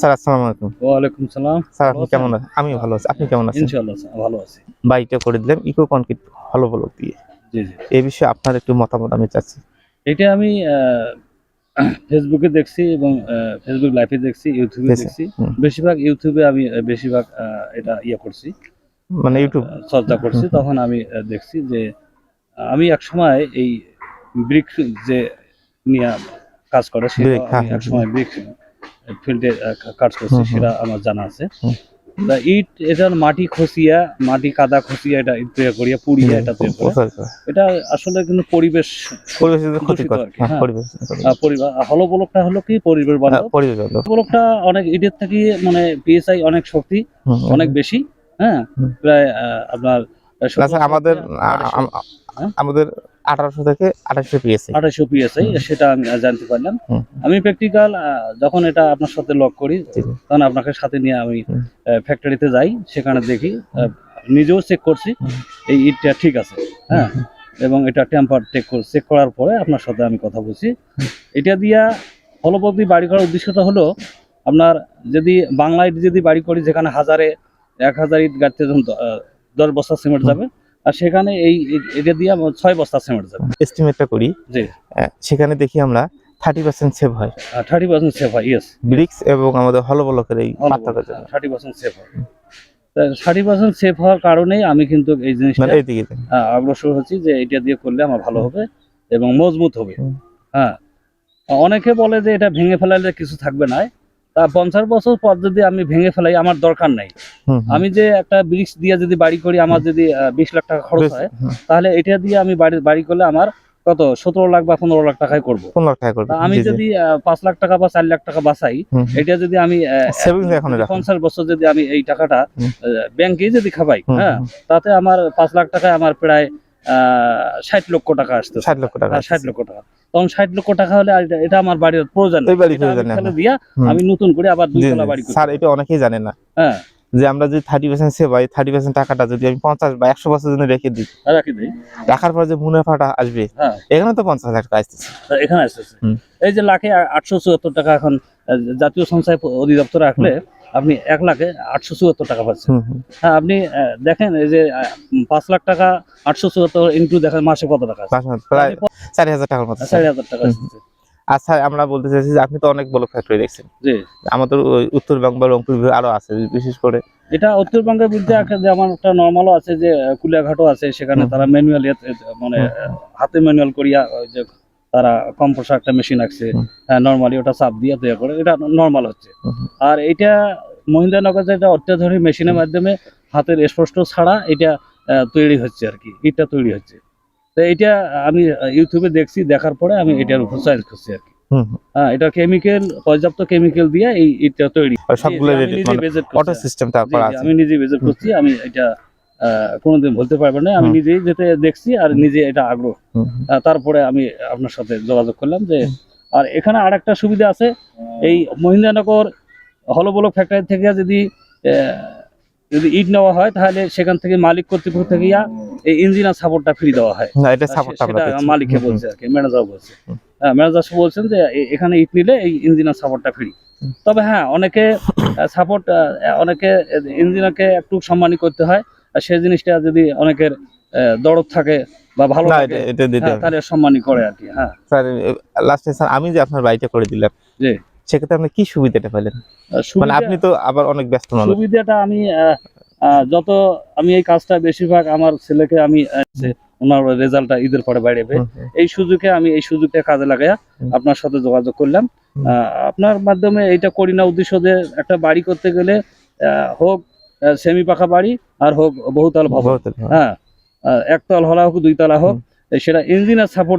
Sir আসসালামু আলাইকুম। ওয়ালাইকুম সালাম। স্যার আপনি কেমন আছেন? আমি ভালো আছি। আপনি কেমন আছেন? ইনশাআল্লাহ ভালো আছি। বাড়িটা করে দিলাম ইকো কনক্রিট হলো বলো দিয়ে। জি জি। এই বিষয়ে আপনার একটু মতামত আমি চাচ্ছি। এটা আমি ফেসবুকে দেখছি এবং ফেসবুক লাইভে দেখছি ইউটিউবে দেখছি, বেশিরভাগ ইউটিউবে আমি বেশিরভাগ এটা ইয়ে করছি। মানে ইউটিউব চর্চা করছি। তখন আমি দেখছি যে আমি এক সময় এই ব্রিক যে নিয়ে কাজ করে সেটা এক সময় ব্রিক ফিল্ডে কাজ করছি। সেটা আমার জানা আছে ইট এটার মাটি খসিয়া মাটি কাদা খসিয়া এটা তৈরি করিয়া পুড়িয়া এটা তৈরি করে এটা আসলে কিন্তু পরিবেশ কি, হ্যাঁ, হ্যাঁ। পরিবেশ হলো ব্লকটা হলো কি পরিবেশ হ্যাঁ, পরিবেশ। ব্লকটা অনেক ইটের থেকে মানে পিএসআই অনেক শক্তি। অনেক বেশি হ্যাঁ প্রায় আপনার আমাদের? আমাদের আঠারোশো থেকে আঠাশশো আঠাশশো পিএসআই সেটা আমি জানতে পারলাম। আমি প্র্যাকটিক্যাল যখন এটা আপনার সাথে লক করি। তখন আপনাকে সাথে নিয়ে আমি ফ্যাক্টরিতে যাই সেখানে দেখি নিজেও চেক করছি এই ইটটা ঠিক আছে হ্যাঁ? এবং এটা টেম্পার চেক চেক করার পরে আপনার সাথে আমি কথা বলছি। এটা দিয়া ফলপ্রদি বাড়ি করার উদ্দেশ্যটা হলো আপনার যদি বাংলা ইট যদি বাড়ি করি যেখানে হাজারে এক হাজার ইট গাড়তে যখন দশ বস্তা সিমেন্ট যাবে আর সেখানে এই এটা দিয়ে ছয় বস্তা সিমেন্ট যাবে এস্টিমেটটা করি। জি। সেখানে দেখি আমরা থার্টি পার্সেন্ট সেভ হয়। থার্টি পার্সেন্ট সেভ হয় ইয়েস ব্রিক্স এবং আমাদের হলো ব্লকের এই থার্টি পার্সেন্ট সেভ হয় থার্টি পার্সেন্ট সেভ হওয়ার কারণেই আমি কিন্তু এই জিনিসটা মানে এইদিকে দেন। আহ, অগ্রসর হচ্ছি যে এটা দিয়ে করলে আমার ভালো হবে এবং মজবুত হবে। হ্যাঁ অনেকে বলে যে এটা ভেঙে ফেলালে কিছু থাকবে না। তা পঞ্চাশ বছর পর যদি আমি ভেঙে ফেলাই আমার দরকার নাই। আমি যে একটা ব্রিক্স দিয়ে যদি বাড়ি করি আমার যদি বিশ লাখ টাকা খরচ হয় তাহলে এটা দিয়ে আমি বাড়ি বাড়ি করলে আমার কত সতেরো লাখ বা পনেরো লাখ টাকায় করব। আমি। যদি আহ, পাঁচ লাখ টাকা বা চার লাখ টাকা বাঁচাই এটা যদি আমি আহ। পঞ্চাশ বছর যদি আমি এই টাকাটা ব্যাংকে যদি খাবাই হ্যাঁ তাতে আমার পাঁচ লাখ টাকায় আমার প্রায় ষাট লক্ষ টাকা আসতো ষাট লক্ষ টাকা ষাট লক্ষ টাকা। তখন ষাট লক্ষ টাকা হলে এটা- আমার বাড়ির প্রয়োজন আমি নতুন করে আবার দুই বাড়ি স্যার এটা অনেকেই জানে না। হ্যাঁ। যে আমরা যদি থার্টি পার্সেন্ট সেভ হয় থার্টি পার্সেন্ট টাকাটা যদি আমি পঞ্চাশ বা একশো বছর জন্য রেখে দিই রাখার পর যে মুনাফাটা আসবে হ্যাঁ। এখানে তো পঞ্চাশ লাখ টাকা আসতেছে। এখানে আসতেছে। এই যে লাখে আটশো চুয়াত্তর টাকা এখন জাতীয় সঞ্চয় অধিদপ্তর রাখলে আপনি এক লাখে আটশো চুয়াত্তর টাকা পাচ্ছেন। হ্যাঁ আপনি দেখেন এই যে পাঁচ লাখ টাকা আটশো চুয়াত্তর ইন্টু দেখেন মাসে কত টাকা চারি হাজার টাকার মতো। চারি হাজার টাকা স্যার আমরা বলতে চাইছি যে আপনি তো অনেক বড় ফ্যাক্টরি দেখছেন। আমাদের উত্তরবঙ্গ বা রংপুর আরও আছে বিশেষ করে এটা উত্তরবঙ্গের বিরুদ্ধে যেমন একটা নর্মালও আছে যে কুলিয়াঘাটও আছে সেখানে তারা ম্যানুয়াল মানে হাতে ম্যানুয়াল করিয়া যে তারা কম্পোসার একটা মেশিন আছে। নর্মালি ওটা চাপ দিয়ে তৈরি করে এটা নর্মাল হচ্ছে। আর এটা মহিন্দ্রানগর যেটা অত্যাধুনিক মেশিনের মাধ্যমে হাতের স্পষ্ট ছাড়া এটা তৈরি হচ্ছে আর কি ইটটা তৈরি হচ্ছে। তো এটা আমি ইউটিউবে দেখছি দেখার পরে আমি এটার উপর চয়েস করছি আর কি। হ্যাঁ এটা কেমিক্যাল পর্যাপ্ত কেমিক্যাল দিয়ে এই ইটটা তৈরি। সবগুলো মানে অটো করা জি, আছে আমি নিজে ভিজিট করছি আমি এটা আহ, কোনোদিন বলতে পারব না। আমি নিজেই যেতে দেখছি আর নিজে এটা আগ্রহ। তারপরে আমি আপনার সাথে যোগাযোগ করলাম যে আর এখানে আরেকটা সুবিধা আছে এই মহিন্দ্রানগর হলবলক ফ্যাক্টরি থেকে যদি যদি ইট নেওয়া হয় তাহলে সেখান থেকে মালিক কর্তৃপক্ষ থেকে ইয়া এই ইঞ্জিনার সাপোর্টটা ফ্রি দেওয়া হয়। না এটা সাপোর্টটা মালিককে বলছে আর কি ম্যানেজার বলছে। হ্যাঁ ম্যানেজার বলছেন যে এখানে ইট নিলে এই ইঞ্জিনার সাপোর্টটা ফ্রি তবে হ্যাঁ অনেকে সাপোর্ট অনেকে ইঞ্জিনারকে একটু সম্মানই করতে হয় আর সেই জিনিসটা যদি অনেকের দরদ থাকে বা ভালো না এটা দিতে হ্যাঁ, তাহলে সম্মানই করে আর কি হ্যাঁ। স্যার লাস্টে স্যার আমি যে আপনার বাড়িটা করে দিলাম জি। সেক্ষেত্রে আপনি কি সুবিধাটা পেলেন? মানে আপনি তো আবার অনেক ব্যস্ত মানুষ। সুবিধাটা আমি যত আমি এই কাজটা বেশিরভাগ আমার ছেলেকে আমি ওনার রেজাল্টটা ঈদের পরে বাইরে। এই সুযোগে আমি এই সুযোগটা কাজে লাগাইয়া আপনার সাথে যোগাযোগ করলাম। আপনার মাধ্যমে এটা করি না উদ্দেশ্য যে একটা বাড়ি করতে গেলে হোক সেমি পাখা বাড়ি আর হোক বহুতল ভবন। হ্যাঁ একতল হলা হোক দুইতলা হোক সেটা ইঞ্জিনের সাপোর্ট